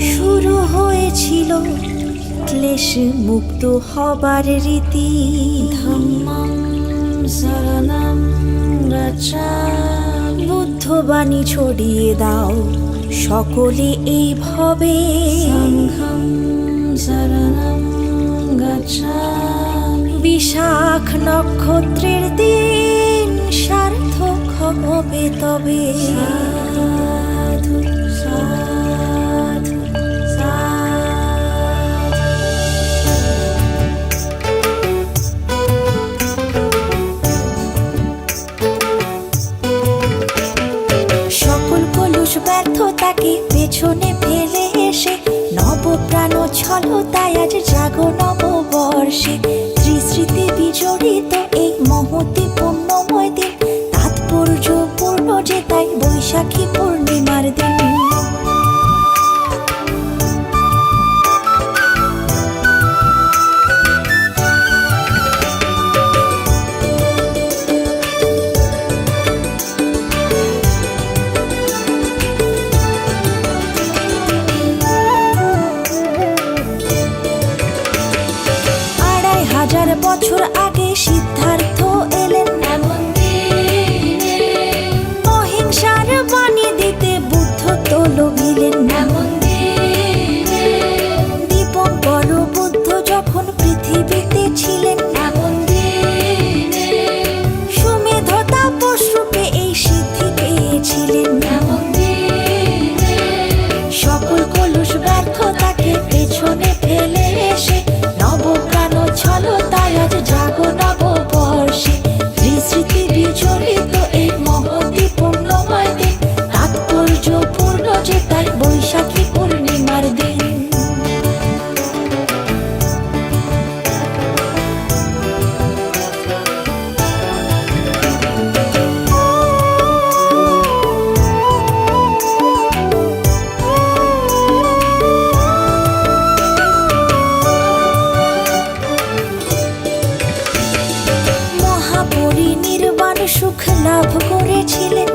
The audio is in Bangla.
শুরু হয়েছিল। ক্লেশ মুক্ত হবার রীতি। বুদ্ধ বাণী বুদ্ধবাণী ছড়িয়ে দাও সকলে এই ভবে বিশাখ নক্ষত্রের দিন সার্থক হবে তবে। তাকে পেছনে ফেলে এসে নবপ্রাণ ছলতায় আজ বর্ষে নববর্ষে। স্মৃতি বিজড়িত এই মহতি পূর্ণময় দিন। তাৎপর্যপূর্ণ যে তাই বৈশাখী পূর্ণ আগে সিদ্ধার্থ সুখ লাভ করেছিলেন।